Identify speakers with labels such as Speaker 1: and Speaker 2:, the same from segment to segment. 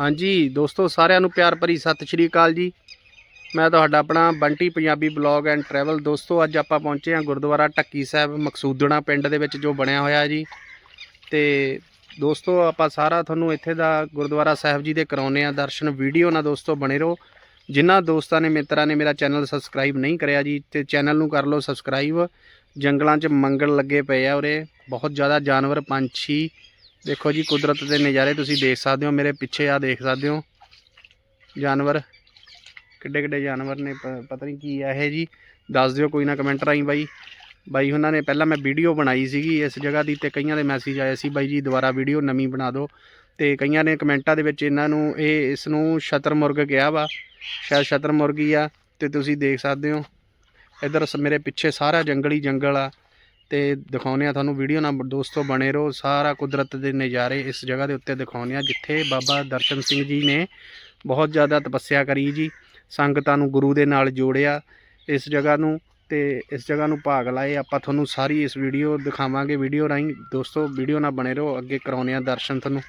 Speaker 1: ਹਾਂਜੀ, ਦੋਸਤੋ, ਸਾਰਿਆਂ ਨੂੰ ਪਿਆਰ ਭਰੀ ਸਤਿ ਸ਼੍ਰੀ ਅਕਾਲ ਜੀ। ਮੈਂ ਤੁਹਾਡਾ ਆਪਣਾ Bunty Punjabi blog and travel. ਦੋਸਤੋ, ਅੱਜ ਆਪਾਂ ਪਹੁੰਚੇ ਹਾਂ ਗੁਰਦੁਆਰਾ ਟੱਕੀ ਸਾਹਿਬ ਮਕਸੂਦਣਾ ਪਿੰਡ ਦੇ ਵਿੱਚ ਜੋ ਬਣਿਆ ਹੋਇਆ ਜੀ। ਤੇ ਦੋਸਤੋ, ਆਪਾਂ ਸਾਰਾ ਤੁਹਾਨੂੰ ਇੱਥੇ ਦਾ ਗੁਰਦੁਆਰਾ ਸਾਹਿਬ ਜੀ ਦੇ ਕਰਾਉਨੇ ਆ ਦਰਸ਼ਨ। ਵੀਡੀਓ ਨਾਲ ਦੋਸਤੋ ਬਣੇ ਰਹੋ। ਜਿਨ੍ਹਾਂ ਦੋਸਤਾਂ ਨੇ, ਮਿੱਤਰਾਂ ਨੇ ਮੇਰਾ ਚੈਨਲ ਸਬਸਕ੍ਰਾਈਬ ਨਹੀਂ ਕਰਿਆ ਜੀ, ਤੇ ਚੈਨਲ ਨੂੰ ਕਰ ਲਓ ਸਬਸਕ੍ਰਾਈਬ। ਜੰਗਲਾਂ 'ਚ ਮੰਗਲ ਲੱਗੇ ਪਏ ਆ ਉਰੇ। ਬਹੁਤ ਜ਼ਿਆਦਾ ਜਾਨਵਰ, ਪੰਛੀ ਦੇਖੋ ਜੀ, ਕੁਦਰਤ ਦੇ ਨਜ਼ਾਰੇ ਤੁਸੀਂ ਦੇਖ ਸਕਦੇ ਹੋ, ਮੇਰੇ ਪਿੱਛੇ ਆ ਦੇਖ ਸਕਦੇ ਹੋ। ਜਾਨਵਰ, ਕਿੱਡੇ ਕਿੱਡੇ ਜਾਨਵਰ ਨੇ ਪਤਾ ਨਹੀਂ ਕੀ ਆ ਇਹ ਜੀ। ਦੱਸ ਦਿਓ ਕੋਈ ਨਾ ਕਮੈਂਟ ਰਾਹੀਂ ਬਾਈ। ਬਾਈ ਉਹਨਾਂ ਨੇ ਪਹਿਲਾਂ ਮੈਂ ਵੀਡੀਓ ਬਣਾਈ ਸੀਗੀ ਇਸ ਜਗ੍ਹਾ ਦੀ ਤੇ ਕਈਆਂ ਦੇ ਮੈਸੇਜ ਆਏ ਸੀ, ਬਾਈ ਜੀ ਦੁਬਾਰਾ ਵੀਡੀਓ ਨਵੀਂ ਬਣਾ ਦਿਓ। ਤੇ ਕਈਆਂ ਨੇ ਕਮੈਂਟਾਂ ਦੇ ਵਿੱਚ ਇਹਨਾਂ ਨੂੰ ਇਹ, ਇਸ ਨੂੰ ਸ਼ਤਰਮੁਰਗ ਕਿਹਾ ਵਾ। ਸ਼ਾਇਦ ਸ਼ਤਰਮੁਰਗ ਹੀ ਆ, ਤੇ ਤੁਸੀਂ ਦੇਖ ਸਕਦੇ ਹੋ। ਇਧਰ ਮੇਰੇ ਪਿੱਛੇ ਸਾਰਾ ਜੰਗਲੀ ਜੰਗਲ ਆ। ਤੇ ਦਿਖਾਉਂਦੇ ਆ ਤੁਹਾਨੂੰ ਵੀਡੀਓ ਨਾਲ। ਦੋਸਤੋ, ਬਣੇ ਰਹੋ ਸਾਰਾ ਕੁਦਰਤ ਦੇ ਨਜ਼ਾਰੇ ਇਸ ਜਗ੍ਹਾ ਦੇ ਉੱਤੇ ਦਿਖਾਉਂਦੇ ਆ ਜਿੱਥੇ ਬਾਬਾ ਦਰਸ਼ਨ ਸਿੰਘ ਜੀ ਨੇ ਬਹੁਤ ਜ਼ਿਆਦਾ ਤਪੱਸਿਆ ਕਰੀ ਜੀ। ਸੰਗਤਾਂ ਨੂੰ ਗੁਰੂ ਦੇ ਨਾਲ ਜੋੜਿਆ ਇਸ ਜਗ੍ਹਾ ਨੂੰ ਤੇ ਇਸ ਜਗ੍ਹਾ ਨੂੰ ਭਾਗ ਲਾਏ। ਆਪਾਂ ਤੁਹਾਨੂੰ ਸਾਰੀ ਇਸ ਵੀਡੀਓ ਦਿਖਾਵਾਂਗੇ ਵੀਡੀਓ ਰਾਹੀਂ। ਦੋਸਤੋ ਵੀਡੀਓ ਨਾਲ ਬਣੇ ਰਹੋ, ਅੱਗੇ ਕਰਾਉਂਦੇ ਆ ਦਰਸ਼ਨ ਤੁਹਾਨੂੰ।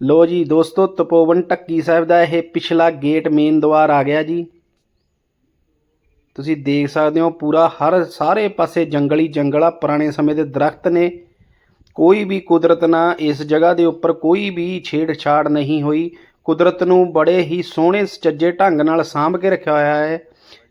Speaker 1: ਲੋ ਜੀ, ਦੋਸਤੋ, ਤਪੋਵਨ ਟੱਕੀ ਸਾਹਿਬ ਦਾ ਇਹ ਪਿਛਲਾ ਗੇਟ ਮੇਨ ਦੁਆਰ ਆ ਗਿਆ ਜੀ। ਤੁਸੀਂ ਦੇਖ ਸਕਦੇ ਹੋ ਪੂਰਾ ਹਰ ਸਾਰੇ ਪਾਸੇ ਜੰਗਲੀ ਜੰਗਲ ਆ ਪੁਰਾਣੇ ਸਮੇਂ ਦੇ ਦਰਖਤ ਨੇ। ਕੋਈ ਵੀ ਕੁਦਰਤ ਨਾਲ ਇਸ ਜਗ੍ਹਾ ਦੇ ਉੱਪਰ ਕੋਈ ਵੀ ਛੇੜਛਾੜ ਨਹੀਂ ਹੋਈ। ਕੁਦਰਤ ਨੂੰ ਬੜੇ ਹੀ ਸੋਹਣੇ ਸੁਚੱਜੇ ਢੰਗ ਨਾਲ ਸਾਂਭ ਕੇ ਰੱਖਿਆ ਹੋਇਆ ਹੈ।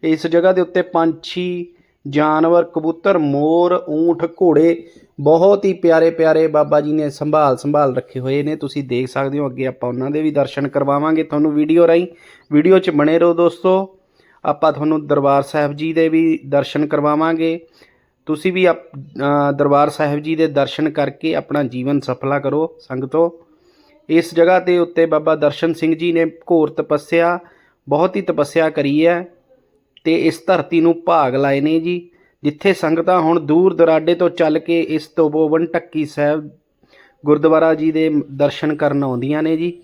Speaker 1: ਇਸ ਜਗ੍ਹਾ ਦੇ ਉੱਤੇ ਪੰਛੀ, ਜਾਨਵਰ, ਕਬੂਤਰ, ਮੋਰ, ਊਂਠ, ਘੋੜੇ ਬਹੁਤ ਹੀ ਪਿਆਰੇ ਪਿਆਰੇ ਬਾਬਾ ਜੀ ਨੇ ਸੰਭਾਲ ਸੰਭਾਲ ਰੱਖੇ ਹੋਏ ਨੇ। ਤੁਸੀਂ ਦੇਖ ਸਕਦੇ ਹੋ ਅੱਗੇ ਆਪਾਂ ਉਹਨਾਂ ਦੇ ਵੀ ਦਰਸ਼ਨ ਕਰਵਾਵਾਂਗੇ ਤੁਹਾਨੂੰ ਵੀਡੀਓ ਰਾਹੀਂ। ਵੀਡੀਓ 'ਚ ਬਣੇ ਰਹੋ ਦੋਸਤੋ। ਆਪਾਂ ਤੁਹਾਨੂੰ ਦਰਬਾਰ ਸਾਹਿਬ ਜੀ ਦੇ ਵੀ ਦਰਸ਼ਨ ਕਰਵਾਵਾਂਗੇ। ਤੁਸੀਂ ਵੀ ਆਪ- ਦਰਬਾਰ ਸਾਹਿਬ ਜੀ ਦੇ ਦਰਸ਼ਨ ਕਰਕੇ ਆਪਣਾ ਜੀਵਨ ਸਫਲਾ ਕਰੋ ਸੰਗਤੋ। ਇਸ ਜਗ੍ਹਾ ਦੇ ਉੱਤੇ ਬਾਬਾ ਦਰਸ਼ਨ ਸਿੰਘ ਜੀ ਨੇ ਘੋਰ ਤਪੱਸਿਆ, ਬਹੁਤ ਹੀ ਤਪੱਸਿਆ ਕਰੀ ਹੈ ਤੇ ਇਸ ਧਰਤੀ ਨੂੰ ਭਾਗ ਲਾਏ ਨੇ ਜੀ, ਜਿੱਥੇ ਸੰਗਤਾਂ ਹੁਣ ਦੂਰ ਦਰਾਡੇ ਤੋਂ ਚੱਲ ਕੇ ਇਸ ਤਪੋਵਨ ਟੱਕੀ ਸਾਹਿਬ ਗੁਰਦੁਆਰਾ ਜੀ ਦੇ ਦਰਸ਼ਨ ਕਰਨ ਆਉਂਦੀਆਂ ਨੇ ਜੀ।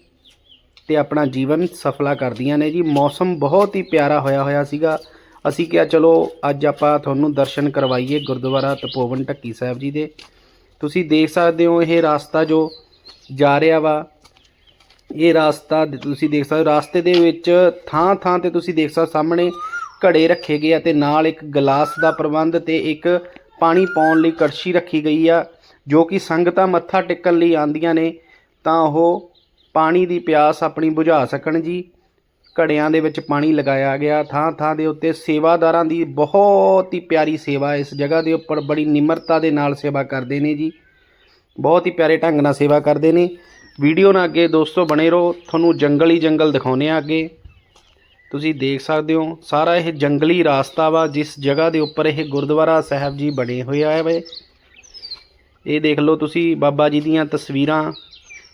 Speaker 1: ਤੇ ਆਪਣਾ ਜੀਵਨ ਸਫਲਾ ਕਰਦੀਆਂ ਨੇ ਜੀ। ਮੌਸਮ ਬਹੁਤ ਹੀ ਪਿਆਰਾ ਹੋਇਆ ਹੋਇਆ ਸੀਗਾ। ਅਸੀਂ ਕਿਹਾ, ਚਲੋ, ਅੱਜ ਆਪਾਂ ਤੁਹਾਨੂੰ ਦਰਸ਼ਨ ਕਰਵਾਈਏ ਗੁਰਦੁਆਰਾ ਤਪੋਵਨ ਟੱਕੀ ਸਾਹਿਬ ਜੀ ਦੇ। ਤੁਸੀਂ ਦੇਖ ਸਕਦੇ ਹੋ, ਇਹ ਰਾਸਤਾ ਜੋ ਜਾ ਰਿਹਾ ਵਾ, ਇਹ ਰਾਸਤਾ ਤੁਸੀਂ ਦੇਖ ਸਕਦੇ ਹੋ, ਰਾਸਤੇ ਦੇ ਵਿੱਚ ਥਾਂ ਥਾਂ ਤੇ ਤੁਸੀਂ ਦੇਖ ਸਕਦੇ ਸਾਹਮਣੇ ਘੜੇ ਰੱਖੇ ਗਏ ਆ ਤੇ ਨਾਲ ਇੱਕ ਗਲਾਸ ਦਾ ਪ੍ਰਬੰਧ ਤੇ ਇੱਕ ਪਾਣੀ ਪਾਉਣ ਲਈ ਕੜਛੀ ਰੱਖੀ ਗਈ ਆ, ਜੋ ਕਿ ਸੰਗਤਾਂ ਮੱਥਾ ਟੇਕਣ ਲਈ ਆਂਦੀਆਂ ਨੇ। ਤਾਂ ਉਹ ਪਾਣੀ ਦੀ ਪਿਆਸ ਆਪਣੀ ਬੁਝਾ ਸਕਣ ਜੀ। ਘੜਿਆਂ ਦੇ ਵਿੱਚ ਪਾਣੀ ਲਗਾਇਆ ਗਿਆ। ਥਾਂ ਥਾਂ ਦੇ ਉੱਤੇ ਸੇਵਾਦਾਰਾਂ ਦੀ ਬਹੁਤ ਹੀ ਪਿਆਰੀ ਸੇਵਾ ਇਸ ਜਗ੍ਹਾ ਦੇ ਉੱਪਰ ਬੜੀ ਨਿਮਰਤਾ ਦੇ ਨਾਲ ਸੇਵਾ ਕਰਦੇ ਨੇ ਜੀ। ਬਹੁਤ ਹੀ ਪਿਆਰੇ ਢੰਗ ਨਾਲ ਸੇਵਾ ਕਰਦੇ ਨੇ। ਵੀਡੀਓ ਨਾਲ ਅੱਗੇ ਦੋਸਤੋ ਬਣੇ ਰਹੋ। ਤੁਹਾਨੂੰ ਜੰਗਲ ਹੀ ਜੰਗਲ ਦਿਖਾਉਨੇ ਆ ਅੱਗੇ। ਤੁਸੀਂ ਦੇਖ ਸਕਦੇ ਹੋ, ਸਾਰਾ ਇਹ ਜੰਗਲੀ ਰਾਸਤਾ ਵਾ, ਜਿਸ ਜਗ੍ਹਾ ਦੇ ਉੱਪਰ ਇਹ ਗੁਰਦੁਆਰਾ ਸਾਹਿਬ ਜੀ ਬਣੇ ਹੋਏ ਹੈ ਵੇ। ਇਹ ਦੇਖ ਲਓ ਤੁਸੀਂ ਬਾਬਾ ਜੀ ਦੀਆਂ ਤਸਵੀਰਾਂ।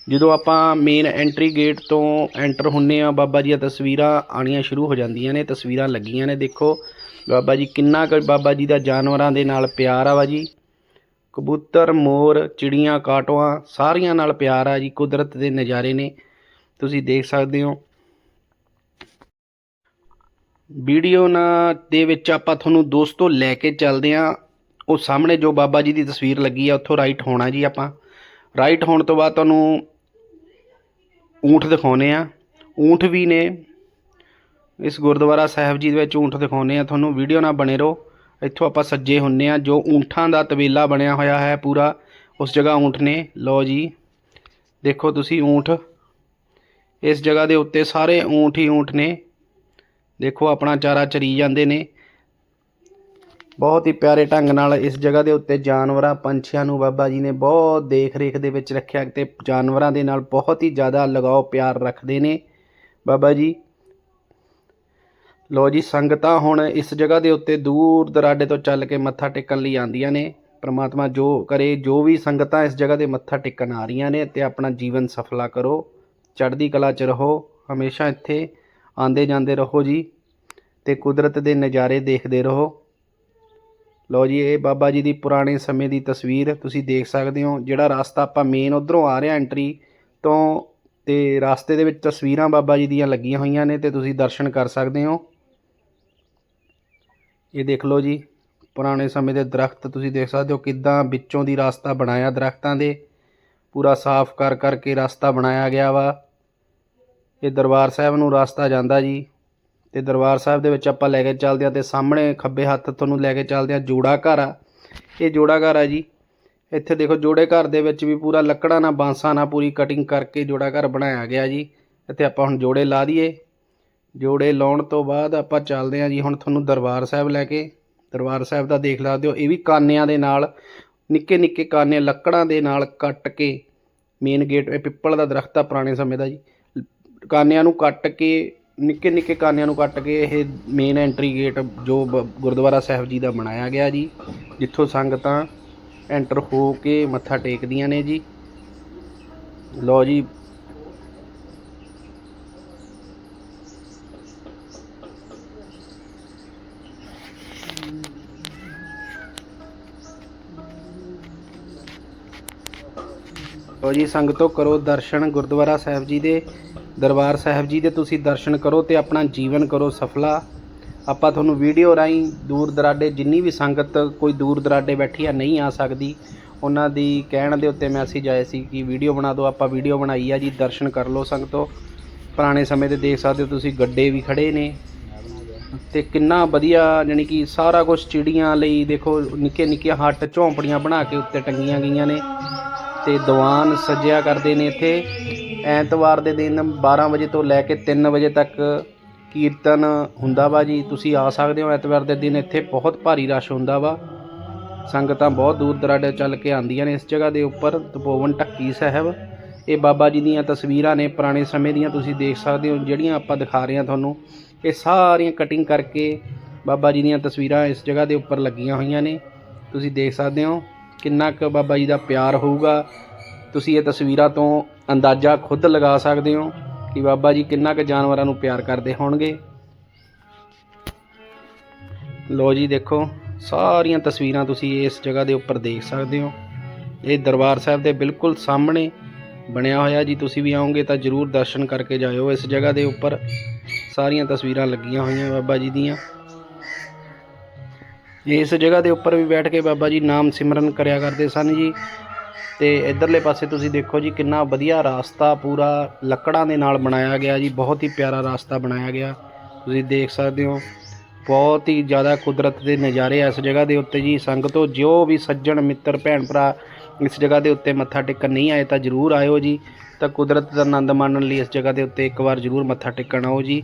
Speaker 1: ਜਦੋਂ ਆਪਾਂ ਮੇਨ ਐਂਟਰੀ ਗੇਟ ਤੋਂ ਐਂਟਰ ਹੁੰਨੇ ਆ, ਬਾਬਾ ਜੀ ਦੀਆਂ ਤਸਵੀਰਾਂ ਆਣੀਆਂ ਸ਼ੁਰੂ ਹੋ ਜਾਂਦੀਆਂ ਨੇ, ਤਸਵੀਰਾਂ ਲੱਗੀਆਂ ਨੇ, ਦੇਖੋ। ਬਾਬਾ ਜੀ ਕਿੰਨਾ ਕੁ ਬਾਬਾ ਜੀ ਦਾ ਜਾਨਵਰਾਂ ਦੇ ਨਾਲ ਪਿਆਰ ਆ ਵਾ ਜੀ। ਕਬੂਤਰ, ਮੋਰ, ਚਿੜੀਆਂ ਕਾਟੋਆਂ ਸਾਰੀਆਂ ਨਾਲ ਪਿਆਰ ਆ ਜੀ, ਕੁਦਰਤ ਦੇ ਨਜ਼ਾਰੇ ਨੇ। ਤੁਸੀਂ ਦੇਖ ਸਕਦੇ ਹੋ। ਵੀਡੀਓ ਨਾ ਦੇ ਵਿੱਚ ਆਪਾਂ ਤੁਹਾਨੂੰ ਦੋਸਤੋ ਲੈ ਕੇ ਚੱਲਦੇ ਆ। ਉਹ ਸਾਹਮਣੇ ਜੋ ਬਾਬਾ ਜੀ ਦੀ ਤਸਵੀਰ ਲੱਗੀ ਆ, ਉੱਥੋਂ ਰਾਈਟ ਹੋਣਾ ਜੀ ਆਪਾਂ। ਰਾਈਟ ਹੋਣ ਤੋਂ ਬਾਅਦ ਤੁਹਾਨੂੰ ਊਂਠ ਦਿਖਾਉਂਦੇ ਹਾਂ। ਊਂਠ ਵੀ ਨੇ। ਇਸ ਗੁਰਦੁਆਰਾ ਸਾਹਿਬ ਜੀ ਦੇ ਵਿੱਚ ਊਂਠ ਦਿਖਾਉਂਦੇ ਹਾਂ। ਤੁਹਾਨੂੰ ਵੀਡੀਓ ਨਾਲ ਬਣੇ ਰਹੋ। ਇੱਥੋਂ ਆਪਾਂ ਸੱਜੇ ਹੁੰਨੇ ਆ ਜੋ ਊਂਠਾਂ ਦਾ ਤਬੇਲਾ ਬਣਿਆ ਹੋਇਆ ਹੈ ਪੂਰਾ। ਉਸ ਜਗ੍ਹਾ ਊਂਠ ਨੇ। ਲਓ ਜੀ। ਦੇਖੋ ਤੁਸੀਂ ਊਂਠ। ਇਸ ਜਗ੍ਹਾ ਦੇ ਉੱਤੇ ਸਾਰੇ ਊਂਠ ਹੀ ਊਂਠ ਨੇ। ਦੇਖੋ ਆਪਣਾ ਚਾਰਾ ਚਰੀ ਜਾਂਦੇ ਨੇ। ਬਹੁਤ ਹੀ ਪਿਆਰੇ ਢੰਗ ਨਾਲ ਇਸ ਜਗ੍ਹਾ ਦੇ ਉੱਤੇ ਜਾਨਵਰਾਂ, ਪੰਛੀਆਂ ਨੂੰ ਬਾਬਾ ਜੀ ਨੇ ਬਹੁਤ ਦੇਖ ਰੇਖ ਦੇ ਵਿੱਚ ਰੱਖਿਆ ਤੇ ਜਾਨਵਰਾਂ ਦੇ ਨਾਲ ਬਹੁਤ ਹੀ ਜ਼ਿਆਦਾ ਲਗਾਓ ਪਿਆਰ ਰੱਖਦੇ ਨੇ। ਬਾਬਾ ਜੀ ਲੋ ਜੀ ਸੰਗਤਾਂ ਹੁਣ ਇਸ ਜਗ੍ਹਾ ਦੇ ਉੱਤੇ ਦੂਰ ਦਰਾਡੇ ਤੋਂ ਚੱਲ ਕੇ ਮੱਥਾ ਟੇਕਣ ਲਈ ਆਉਂਦੀਆਂ ਨੇ। ਪ੍ਰਮਾਤਮਾ ਜੋ ਕਰੇ, ਜੋ ਵੀ ਸੰਗਤਾਂ ਇਸ ਜਗ੍ਹਾ ਦੇ ਮੱਥਾ ਟੇਕਣ ਆ ਰਹੀਆਂ ਨੇ ਤੇ ਆਪਣਾ ਜੀਵਨ ਸਫਲਾ ਕਰੋ। ਚੜ੍ਹਦੀ ਕਲਾ 'ਚ ਰਹੋ, ਹਮੇਸ਼ਾ ਇੱਥੇ ਆਂਦੇ ਜਾਂਦੇ ਰਹੋ ਜੀ ਤੇ ਕੁਦਰਤ ਦੇ ਨਜ਼ਾਰੇ ਦੇਖਦੇ ਰਹੋ। ਲਓ ਜੀ, ਇਹ ਬਾਬਾ ਜੀ ਦੀ ਪੁਰਾਣੇ ਸਮੇਂ ਦੀ ਤਸਵੀਰ ਤੁਸੀਂ ਦੇਖ ਸਕਦੇ ਹੋ। ਜਿਹੜਾ ਰਸਤਾ ਆਪਾਂ ਮੇਨ ਉਧਰੋਂ ਆ ਰਿਹਾ ਐਂਟਰੀ ਤੋਂ ਤੇ ਰਸਤੇ ਦੇ ਵਿੱਚ ਤਸਵੀਰਾਂ ਬਾਬਾ ਜੀ ਦੀਆਂ ਲੱਗੀਆਂ ਹੋਈਆਂ ਨੇ ਤੇ ਤੁਸੀਂ ਦਰਸ਼ਨ ਕਰ ਸਕਦੇ ਹੋ। ਇਹ ਦੇਖ ਲਓ ਜੀ, ਪੁਰਾਣੇ ਸਮੇਂ ਦੇ ਦਰਖਤ ਤੁਸੀਂ ਦੇਖ ਸਕਦੇ ਹੋ ਕਿੱਦਾਂ ਵਿੱਚੋਂ ਦੀ ਰਸਤਾ ਬਣਾਇਆ ਦਰਖਤਾਂ ਦੇ। ਪੂਰਾ ਸਾਫ਼ ਕਰ ਕਰਕੇ ਰਸਤਾ ਬਣਾਇਆ ਗਿਆ ਵਾ। ਇਹ ਦਰਬਾਰ ਸਾਹਿਬ ਨੂੰ ਰਸਤਾ ਜਾਂਦਾ ਜੀ। ਤੇ ਦਰਬਾਰ ਸਾਹਿਬ ਦੇ ਵਿੱਚ ਆਪਾਂ ਲੈ ਕੇ ਚੱਲਦੇ ਹਾਂ ਤੇ ਸਾਹਮਣੇ ਖੱਬੇ ਹੱਥ ਤੁਹਾਨੂੰ ਲੈ ਕੇ ਚੱਲਦੇ ਹਾਂ ਜੋੜਾ ਘਰ ਆ। ਇਹ ਜੋੜਾ ਘਰ ਆ ਜੀ। ਇੱਥੇ ਦੇਖੋ ਜੋੜੇ ਘਰ ਦੇ ਵਿੱਚ ਵੀ ਪੂਰਾ ਲੱਕੜਾਂ ਨਾਲ, ਬਾਂਸਾਂ ਨਾਲ ਪੂਰੀ ਕਟਿੰਗ ਕਰਕੇ ਜੋੜਾ ਘਰ ਬਣਾਇਆ ਗਿਆ ਜੀ। ਇੱਥੇ ਆਪਾਂ ਹੁਣ ਜੋੜੇ ਲਾ ਦਈਏ। ਜੋੜੇ ਲਾਉਣ ਤੋਂ ਬਾਅਦ ਆਪਾਂ ਚੱਲਦੇ ਹਾਂ ਜੀ ਹੁਣ ਤੁਹਾਨੂੰ ਦਰਬਾਰ ਸਾਹਿਬ ਲੈ ਕੇ। ਦਰਬਾਰ ਸਾਹਿਬ ਦਾ ਦੇਖ ਸਕਦੇ ਹੋ ਇਹ ਵੀ ਕਾਨਿਆਂ ਦੇ ਨਾਲ, ਨਿੱਕੇ ਨਿੱਕੇ ਕਾਨੇ ਲੱਕੜਾਂ ਦੇ ਨਾਲ ਕੱਟ ਕੇ ਮੇਨ ਗੇਟ ਪਿੱਪਲ ਦਾ ਦਰਖਤ ਆ ਪੁਰਾਣੇ ਸਮੇਂ ਦਾ ਜੀ। ਕਾਨਿਆਂ ਨੂੰ ਕੱਟ ਕੇ ਨਿੱਕੇ ਨਿੱਕੇ ਕਾਨਿਆਂ ਨੂੰ ਕੱਟ ਕੇ ਇਹ ਮੇਨ ਐਂਟਰੀ ਗੇਟ ਜੋ ਬ- ਗੁਰਦੁਆਰਾ ਸਾਹਿਬ ਜੀ ਦਾ ਬਣਾਇਆ ਗਿਆ ਜੀ, ਜਿੱਥੋਂ ਸੰਗਤਾਂ ਐਂਟਰ ਹੋ ਕੇ ਮੱਥਾ ਟੇਕਦੀਆਂ ਨੇ ਜੀ। ਲਓ ਜੀ। ਲਓ ਜੀ, ਸੰਗਤੋ ਕਰੋ ਦਰਸ਼ਨ ਗੁਰਦੁਆਰਾ ਸਾਹਿਬ ਜੀ ਦੇ। ਦਰਬਾਰ ਸਾਹਿਬ ਜੀ ਦੇ ਤੁਸੀਂ ਦਰਸ਼ਨ ਕਰੋ ਤੇ ਆਪਣਾ ਜੀਵਨ ਕਰੋ ਸਫਲਾ। ਆਪਾਂ ਤੁਹਾਨੂੰ ਵੀਡੀਓ ਰਾਹੀਂ ਦੂਰ ਦਰਾਡੇ ਜਿੰਨੀ ਵੀ ਸੰਗਤ ਕੋਈ ਦੂਰ ਦਰਾਡੇ ਬੈਠੀ ਆ ਨਹੀਂ ਆ ਸਕਦੀ, ਉਹਨਾਂ ਦੀ ਕਹਿਣ ਦੇ ਉੱਤੇ ਮੈਸੇਜ ਆਏ ਸੀ ਕਿ ਵੀਡੀਓ ਬਣਾ ਦਿਓ, ਆਪਾਂ ਵੀਡੀਓ ਬਣਾਈ ਆ ਜੀ, ਦਰਸ਼ਨ ਕਰ ਲਓ ਸੰਗਤੋ। ਪੁਰਾਣੇ ਸਮੇਂ ਦੇ ਦੇਖ ਸਕਦੇ ਹੋ ਤੁਸੀਂ ਗੱਡੇ ਵੀ ਖੜੇ ਨੇ। ਤੇ ਕਿੰਨਾ ਵਧੀਆ ਯਾਨੀ ਕਿ ਸਾਰਾ ਕੁਝ ਚਿੜੀਆਂ ਲਈ ਦੇਖੋ ਨਿੱਕੇ ਨਿੱਕੇ ਹੱਟ ਝੌਂਪੜੀਆਂ ਬਣਾ ਕੇ ਉੱਤੇ ਟੰਗੀਆਂ ਗਈਆਂ ਨੇ। ਤੇ ਦੀਵਾਨ ਸਜਿਆ ਕਰਦੇ ਨੇ ਇੱਥੇ। ਐਤਵਾਰ ਦੇ ਦਿਨ 12 ਵਜੇ ਤੋਂ ਲੈ ਕੇ 3 ਵਜੇ ਤੱਕ ਕੀਰਤਨ ਹੁੰਦਾ ਵਾ ਜੀ। ਤੁਸੀਂ ਆ ਸਕਦੇ ਹੋ ਐਤਵਾਰ ਦੇ ਦਿਨ, ਇੱਥੇ ਬਹੁਤ ਭਾਰੀ ਰਸ਼ ਹੁੰਦਾ ਵਾ। ਸੰਗਤਾਂ ਬਹੁਤ ਦੂਰ ਦਰਾਡੇ ਚੱਲ ਕੇ ਆਉਂਦੀਆਂ ਨੇ ਇਸ ਜਗ੍ਹਾ ਦੇ ਉੱਪਰ, ਤਪੋਵਨ ਢੱਕੀ ਸਾਹਿਬ। ਇਹ ਬਾਬਾ ਜੀ ਦੀਆਂ ਤਸਵੀਰਾਂ ਨੇ, ਪੁਰਾਣੇ ਸਮੇਂ ਦੀਆਂ ਤੁਸੀਂ ਦੇਖ ਸਕਦੇ ਹੋ, ਜਿਹੜੀਆਂ ਆਪਾਂ ਦਿਖਾ ਰਹੇ ਹਾਂ ਤੁਹਾਨੂੰ। ਇਹ ਸਾਰੀਆਂ ਕਟਿੰਗ ਕਰਕੇ ਬਾਬਾ ਜੀ ਦੀਆਂ ਤਸਵੀਰਾਂ ਇਸ ਜਗ੍ਹਾ ਦੇ ਉੱਪਰ ਲੱਗੀਆਂ ਹੋਈਆਂ ਨੇ। ਤੁਸੀਂ ਦੇਖ ਸਕਦੇ ਹੋ ਕਿੰਨਾ ਕੁ ਬਾਬਾ ਜੀ ਦਾ ਪਿਆਰ ਹੋਊਗਾ। ਤੁਸੀਂ ਇਹ ਤਸਵੀਰਾਂ ਤੋਂ ਅੰਦਾਜ਼ਾ ਖੁਦ ਲਗਾ ਸਕਦੇ ਹੋ ਕਿ ਬਾਬਾ ਜੀ ਕਿੰਨਾ ਕੁ ਜਾਨਵਰਾਂ ਨੂੰ ਪਿਆਰ ਕਰਦੇ ਹੋਣਗੇ। ਲੋ ਜੀ ਦੇਖੋ, ਸਾਰੀਆਂ ਤਸਵੀਰਾਂ ਤੁਸੀਂ ਇਸ ਜਗ੍ਹਾ ਦੇ ਉੱਪਰ ਦੇਖ ਸਕਦੇ ਹੋ। ਇਹ ਦਰਬਾਰ ਸਾਹਿਬ ਦੇ ਬਿਲਕੁਲ ਸਾਹਮਣੇ ਬਣਿਆ ਹੋਇਆ ਜੀ। ਤੁਸੀਂ ਵੀ ਆਓਗੇ ਤਾਂ ਜਰੂਰ ਦਰਸ਼ਨ ਕਰਕੇ ਜਾਇਓ ਇਸ ਜਗ੍ਹਾ ਦੇ ਉੱਪਰ। ਸਾਰੀਆਂ ਤਸਵੀਰਾਂ ਲੱਗੀਆਂ ਹੋਈਆਂ ਬਾਬਾ ਜੀ ਦੀਆਂ। ਇਸ ਜਗ੍ਹਾ ਦੇ ਉੱਪਰ ਵੀ ਬੈਠ ਕੇ ਬਾਬਾ ਜੀ ਨਾਮ ਸਿਮਰਨ ਕਰਿਆ ਕਰਦੇ ਸਨ ਜੀ। ਤੇ ਇਧਰਲੇ ਪਾਸੇ ਤੁਸੀਂ ਦੇਖੋ ਜੀ ਕਿੰਨਾ ਵਧੀਆ ਰਾਸਤਾ ਪੂਰਾ ਲੱਕੜਾਂ ਦੇ ਨਾਲ ਬਣਾਇਆ ਗਿਆ ਜੀ, ਬਹੁਤ ਹੀ ਪਿਆਰਾ ਰਾਸਤਾ ਬਣਾਇਆ ਗਿਆ। ਤੁਸੀਂ ਦੇਖ ਸਕਦੇ ਹੋ, ਬਹੁਤ ਹੀ ਜ਼ਿਆਦਾ ਕੁਦਰਤ ਦੇ ਨਜ਼ਾਰੇ ਆ ਇਸ ਜਗ੍ਹਾ ਦੇ ਉੱਤੇ ਜੀ। ਸੰਗਤੋ ਜੋ ਵੀ ਸੱਜਣ, ਮਿੱਤਰ, ਭੈਣ ਭਰਾ ਇਸ ਜਗ੍ਹਾ ਦੇ ਉੱਤੇ ਮੱਥਾ ਟੇਕਣ ਨਹੀਂ ਆਏ ਤਾਂ ਜਰੂਰ ਆਇਓ ਜੀ। ਤਾਂ ਕੁਦਰਤ ਦਾ ਆਨੰਦ ਮਾਣਨ ਲਈ ਇਸ ਜਗ੍ਹਾ ਦੇ ਉੱਤੇ ਇੱਕ ਵਾਰ ਜਰੂਰ ਮੱਥਾ ਟੇਕਣ ਆਓ ਜੀ।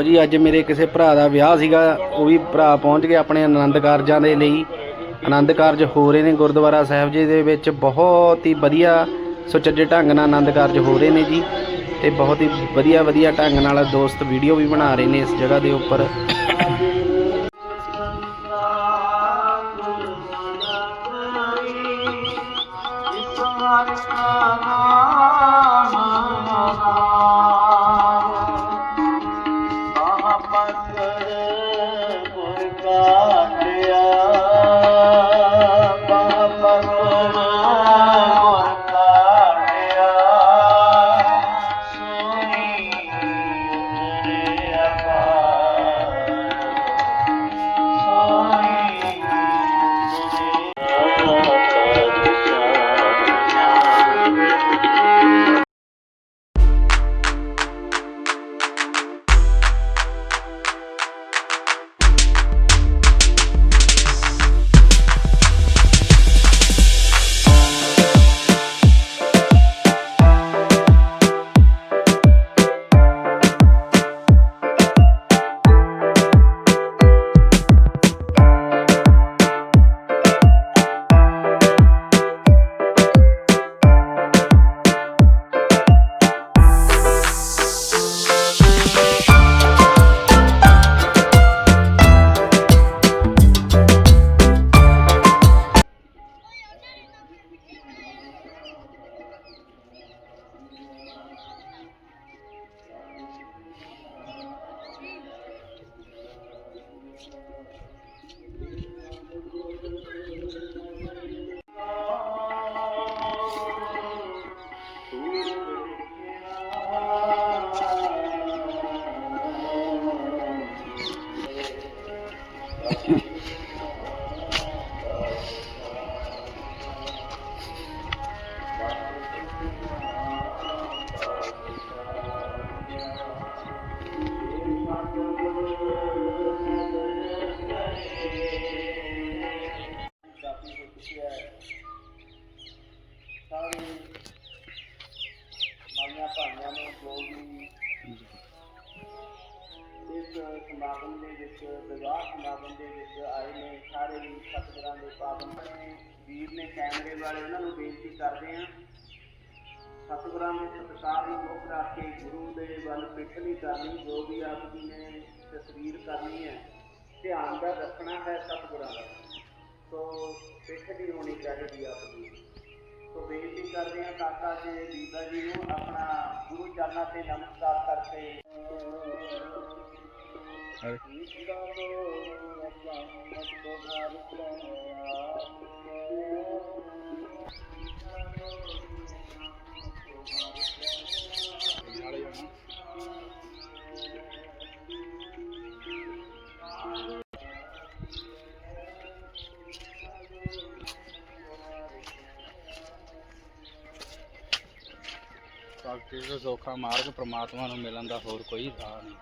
Speaker 2: ਲਓ ਜੀ, ਅੱਜ ਮੇਰੇ ਕਿਸੇ ਭਰਾ ਦਾ ਵਿਆਹ ਸੀਗਾ, ਉਹ ਵੀ ਭਰਾ ਪਹੁੰਚ ਗਏ ਆਪਣੇ ਆਨੰਦ ਕਾਰਜਾਂ ਦੇ ਲਈ। ਆਨੰਦ ਕਾਰਜ ਹੋ ਰਹੇ ਨੇ ਗੁਰਦੁਆਰਾ ਸਾਹਿਬ ਜੀ ਦੇ ਵਿੱਚ, ਬਹੁਤ ਹੀ ਵਧੀਆ ਸੁਚੱਜੇ ਢੰਗ ਨਾਲ ਆਨੰਦ ਕਾਰਜ ਹੋ ਰਹੇ ਨੇ ਜੀ ਤੇ ਬਹੁਤ ਹੀ ਵਧੀਆ ਵਧੀਆ ਢੰਗ ਨਾਲ ਦੋਸਤ ਵੀਡੀਓ ਵੀ ਬਣਾ ਰਹੇ ਨੇ ਇਸ ਜਗ੍ਹਾ ਦੇ ਉੱਪਰ।
Speaker 1: ਕੈਮਰੇ ਵਾਲੇ ਉਹਨਾਂ ਨੂੰ ਬੇਨਤੀ ਕਰਦੇ ਆ ਸਤਿਗੁਰਾਂ ਦੇ ਸਤਿਕਾਰ ਨੂੰ ਮੁੱਖ ਰੱਖ ਕੇ ਗੁਰੂ ਦੇ ਵੱਲ ਪਿੱਠ ਨਹੀਂ ਕਰਨੀ ਜੋ ਵੀ ਆਪ ਜੀ ਨੇ ਤਸਵੀਰ ਕਰਨੀ ਹੈ ਧਿਆਨ ਦਾ ਰੱਖਣਾ ਹੈ ਸਤਿਗੁਰਾਂ ਦਾ। ਸੋ ਪਿੱਠ ਨਹੀਂ ਹੋਣੀ ਚਾਹੀਦੀ ਆਪ ਜੀ ਸੋ ਬੇਨਤੀ ਕਰਦੇ ਹਾਂ ਕਾਕਾ ਜੀ ਬੀਬਾ ਜੀ ਨੂੰ ਆਪਣਾ ਗੁਰੂ ਚਰਨਾਂ ਤੇ ਨਮਸਕਾਰ ਕਰਕੇ।
Speaker 3: ਭਗਤੀ ਦਾ ਸੌਖਾ ਮਾਰਗ ਪ੍ਰਮਾਤਮਾ ਨੂੰ ਮਿਲਣ ਦਾ ਹੋਰ ਕੋਈ ਰਾਹ ਨਹੀਂ।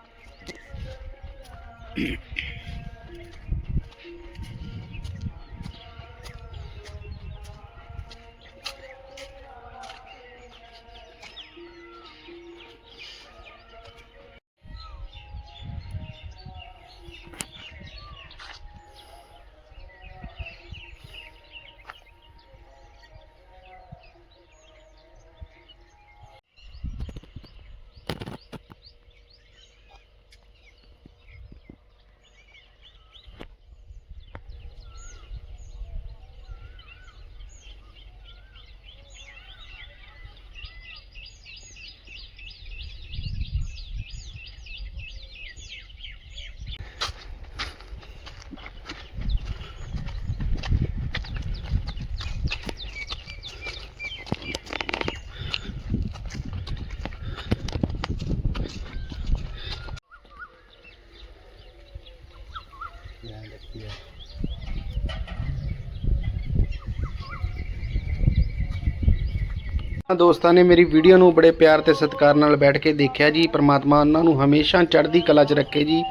Speaker 1: ਦੋਸਤਾਂ ਨੇ ਮੇਰੀ ਵੀਡੀਓ ਨੂੰ ਬੜੇ ਪਿਆਰ ਤੇ ਸਤਿਕਾਰ ਨਾਲ ਬੈਠ ਕੇ ਦੇਖਿਆ ਜੀ। ਪਰਮਾਤਮਾ ਉਹਨਾਂ ਨੂੰ ਹਮੇਸ਼ਾ ਚੜ੍ਹਦੀ ਕਲਾ 'ਚ ਰੱਖੇ ਜੀ।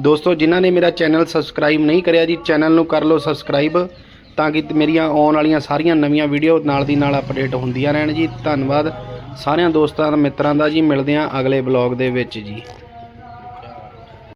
Speaker 1: ਦੋਸਤੋ, ਜਿਨ੍ਹਾਂ ਨੇ ਮੇਰਾ ਚੈਨਲ ਸਬਸਕ੍ਰਾਈਬ ਨਹੀਂ ਕਰਿਆ ਜੀ, ਚੈਨਲ ਨੂੰ ਕਰ ਲਓ ਸਬਸਕ੍ਰਾਈਬ ਤਾਂ ਕਿ ਮੇਰੀਆਂ ਆਉਣ ਵਾਲੀਆਂ ਸਾਰੀਆਂ ਨਵੀਆਂ ਵੀਡੀਓ ਨਾਲ ਦੀ ਨਾਲ ਅਪਡੇਟ ਹੁੰਦੀਆਂ ਰਹਿਣ ਜੀ। ਧੰਨਵਾਦ ਸਾਰਿਆਂ ਦੋਸਤਾਂ ਮਿੱਤਰਾਂ ਦਾ ਜੀ। ਮਿਲਦੇ ਆਂ ਅਗਲੇ ਬਲੌਗ ਦੇ ਵਿੱਚ ਜੀ।